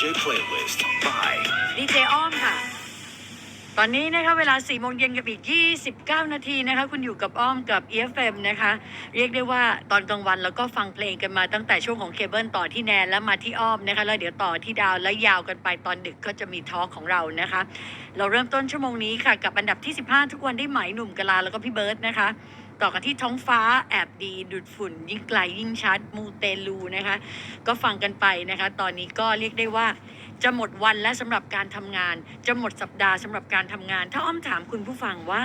DJ playlist by ดีเจอ้อมค่ะ ตอนนี้นะคะเวลา4โมงเย็นกับอีก 29 นาทีนะคะคุณอยู่กับอ้อมกับ EFM นะคะ เรียกได้ว่าตอนกลางวันแล้วก็ฟังเพลงกันมาตั้งแต่ช่วงของเคเบิลต่อที่แนนแล้วมาที่อ้อมนะคะแล้วเดี๋ยวต่อที่ดาวแล้วยาวกันไปตอนดึกก็จะมีทอล์กของเรานะคะ เราเริ่มต้นชั่วโมงนี้ค่ะ กับอันดับที่ 15 ทุกวันได้ไหมหนุ่มกะลาแล้วก็พี่เบิร์ดนะคะ ต่อกันที่ท้องฟ้าแอบดีดูดฝุ่น ยิ่งไกลยิ่งชัดมูเตลูนะคะ ก็ฟังกันไปนะคะ ตอนนี้ก็เรียกได้ว่าจะหมดวันและสำหรับการทำงาน จะหมดสัปดาห์สำหรับการทำงาน ถ้าอ้อมถามคุณผู้ฟังว่า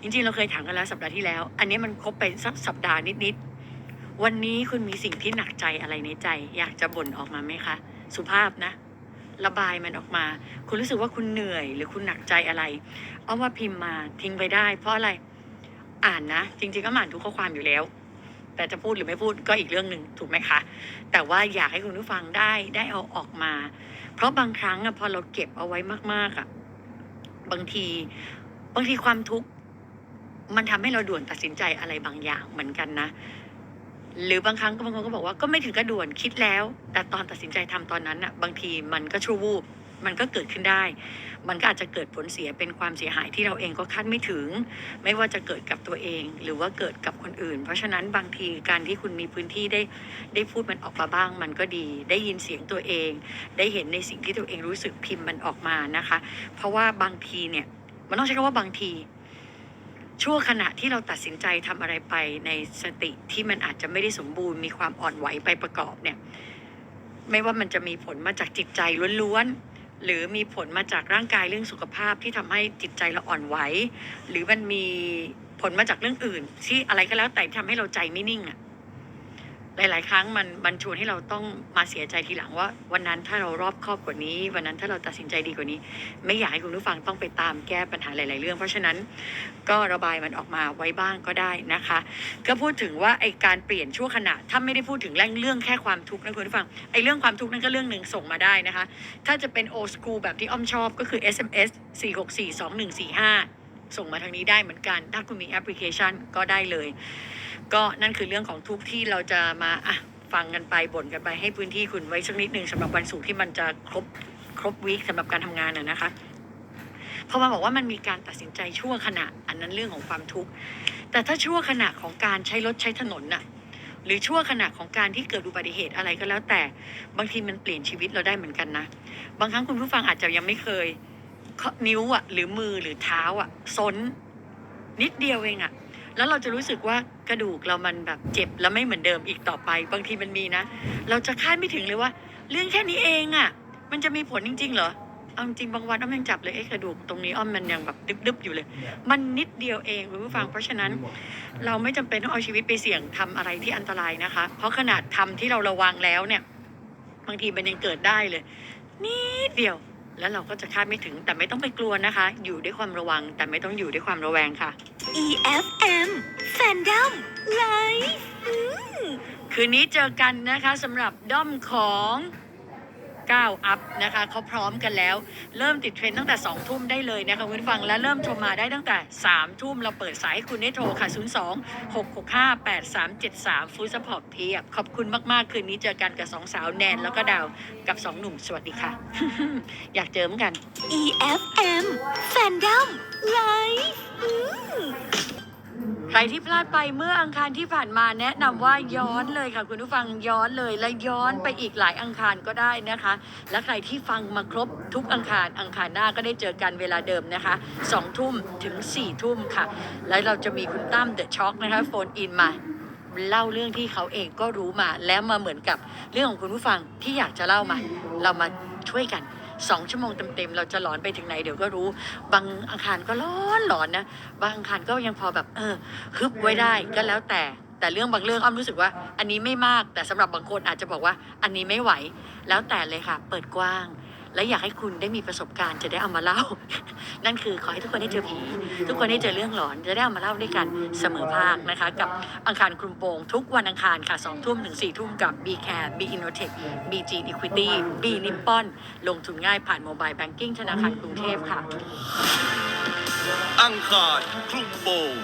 จริงๆ เราเคยถามกันแล้วสัปดาห์ที่แล้ว อันนี้มันครบไปสักสัปดาห์นิดๆ วันนี้คุณมีสิ่งที่หนักใจอะไรในใจ อยากจะบ่นออกมาไหมคะ สุภาพนะ ระบายมันออกมา คุณรู้สึกว่าคุณเหนื่อย หรือคุณหนักใจอะไรอ้อมว่าพิมพ์มาทิ้งไปได้ เพราะอะไร อ่านนะ จริง ๆ ก็อ่านทุกข้อความอยู่แล้ว แต่จะพูดหรือไม่พูดก็อีกเรื่องหนึ่งถูกไหมคะ แต่ว่าอยากให้คุณผู้ฟังได้ได้เอาออกมา เพราะบางครั้งอะพอเราเก็บเอาไว้มากๆอะบางทีบางทีความทุกข์มันทำให้เราด่วนตัดสินใจอะไรบางอย่างเหมือนกันนะ หรือบางครั้งก็บางคนก็บอกว่าก็ไม่ถึงกระด่วนคิดแล้ว แต่ตอนตัดสินใจทำตอนนั้นอะบางทีมันก็ชั่ววูบ มันก็เกิดขึ้นได้ มันก็อาจจะเกิดผลเสียเป็นความเสียหายที่เราเองก็คาดไม่ถึง ไม่ว่าจะเกิดกับตัวเอง หรือว่าเกิดกับคนอื่น เพราะฉะนั้นบางทีการที่คุณมีพื้นที่ได้ได้พูดมันออกมาบ้าง มันก็ดี ได้ยินเสียงตัวเอง ได้เห็นในสิ่งที่ตัวเองรู้สึกพิมพ์มันออกมานะคะ เพราะว่าบางทีเนี่ยมันต้องใช้คำว่าบางทีชั่วขณะที่เราตัดสินใจทำอะไรไปในสติที่มันอาจจะไม่ได้สมบูรณ์มีความอ่อนไหวไปประกอบเนี่ย ไม่ว่ามันจะมีผลมาจากจิตใจล้วนๆ หรือมีผลมาจากร่างกายเรื่องสุขภาพที่ทำให้จิตใจเราอ่อนไหว หรือมันมีผลมาจากเรื่องอื่น ที่อะไรก็แล้วแต่ที่ทำให้เราใจไม่นิ่งอะ หลาย ๆ ครั้งมันมันชวนให้เราต้องมาเสียใจทีหลังว่า วันนั้นถ้าเรารอบคอบกว่านี้ วันนั้นถ้าเราตัดสินใจดีกว่านี้ ไม่อยากให้คุณผู้ฟังต้องไปตามแก้ปัญหาหลาย ๆ เรื่อง เพราะฉะนั้นก็ระบายมันออกมาไว้บ้างก็ได้นะคะ ก็พูดถึงว่าไอการเปลี่ยนชั่วขณะถ้าไม่ได้พูดถึงเรื่องเรื่องแค่ความทุกข์นะคุณผู้ฟังไอเรื่องความทุกข์นั่นก็เรื่องหนึ่งส่งมาได้นะคะ ถ้าจะเป็นโอ s คูแบบที่อ้อมชอบก็คือ SMS 4642145 ส่งมาทางนี้ได้เหมือนกัน ถ้าคุณมีแอปพลิเคชันก็ได้เลย ก็นั่นคือเรื่องของทุกข์ที่เราจะมาอะฟังกันไปบ่นกันไปให้พื้นที่คุณไว้สักนิดหนึ่งสำหรับวันศุกร์ที่มันจะครบครบวีคสำหรับการทำงานน่ะนะคะเพราะมาบอกว่ามันมีการตัดสินใจชั่วขณะ อันนั้นเรื่องของความทุกข์แต่ถ้าชั่วขณะของการใช้รถใช้ถนนน่ะหรือชั่วขณะของการที่เกิดอุบัติเหตุอะไรก็แล้วแต่บางทีมันเปลี่ยนชีวิตเราได้เหมือนกันนะ บางครั้งคุณผู้ฟังอาจจะยังไม่เคยนิ้วอะหรือมือหรือเท้าอะซนนิดเดียวเองอะ แล้วเราจะรู้สึกว่ากระดูกเรามันแบบเจ็บแล้วไม่เหมือนเดิมอีกต่อไป บางทีมันมีนะ เราจะคาดไม่ถึงเลยว่า เรื่องแค่นี้เองอะ มันจะมีผลจริง ๆ เหรอเอาจริงๆบางวันอ้อมยังจับเลยเอ๊ะกระดูกตรงนี้อ้อมมันยังแบบดึบๆอยู่เลย มันนิดเดียวเองคุณผู้ฟังเพราะฉะนั้น เราไม่จำเป็นต้องเอาชีวิตไปเสี่ยงทำอะไรที่อันตรายนะคะ เพราะขนาดทำที่เราระวังแล้วเนี่ย บางทีมันยังเกิดได้เลยนิดเดียว แล้วเราก็จะคาดไม่ถึงแต่ไม่ต้องไปกลัวนะคะ อยู่ด้วยความระวังแต่ไม่ต้องอยู่ด้วยความระแวงค่ะ EFM Fandom Live อืมคืนนี้เจอกันนะคะสำหรับด้อมของ 9 up นะคะเขาพร้อมกันแล้ว เริ่มติดเทรนตั้งแต่ 2 ทุ่มได้เลยนะคะคุณฟังและเริ่มชมมาได้ตั้งแต่ 3 ทุ่มเราเปิดสายให้คุณได้โทรค่ะ 02 665 8373 ฟูสปอร์ตเพียบขอบคุณมาก ๆ คืนนี้เจอกันกับ2สาวแนนแล้วก็ดาวกับ 2 หนุ่มสวัสดีค่ะ อยากเจอเหมือนกัน EFM Fandom Live อืม ใครที่พลาดไปเมื่ออังคารที่ผ่านมาแนะนำว่าย้อนเลยค่ะคุณผู้ฟังย้อนเลยและย้อนไปอีกหลายอังคารก็ได้นะคะ และใครที่ฟังมาครบทุกอังคารอังคารหน้าก็ได้เจอกันเวลาเดิมนะคะสองทุ่มถึงสี่ทุ่มค่ะ แล้วเราจะมีคุณตั้มเดอะช็อคนะคะโฟนอินมาเล่าเรื่องที่เขาเองก็รู้มาแล้วมาเหมือนกับเรื่องของคุณผู้ฟังที่อยากจะเล่ามา เรามาช่วยกัน สองชั่วโมงเต็มๆเราจะหลอนไปถึงไหนเดี๋ยวก็รู้ บางอังคารก็ร้อนหลอนนะ บางอังคารก็ยังพอแบบ เออฮึบไว้ได้ก็แล้วแต่แต่เรื่องบางเรื่องอ้อมรู้สึกว่า อันนี้ไม่มากแต่สำหรับบางคนอาจจะบอกว่าอันนี้ไม่ไหว แล้วแต่เลยค่ะ เปิดกว้าง และอยากให้คุณได้มีประสบการณ์จะได้เอามาเล่า นั่นคือขอให้ทุกคนได้เจอผี ทุกคนได้เจอเรื่องหลอนจะได้เอามาเล่าด้วยกันเสมอภาคนะคะ กับอังคารคลุมโปงทุกวันอังคารค่ะสองทุ่มถึงสี่ทุ่มกับ B Care B Innotech BG Equity B Nippon ลงทุนง่ายผ่านโมบายแบงกิ้งธนาคารกรุงเทพค่ะ อังคารคลุมโปง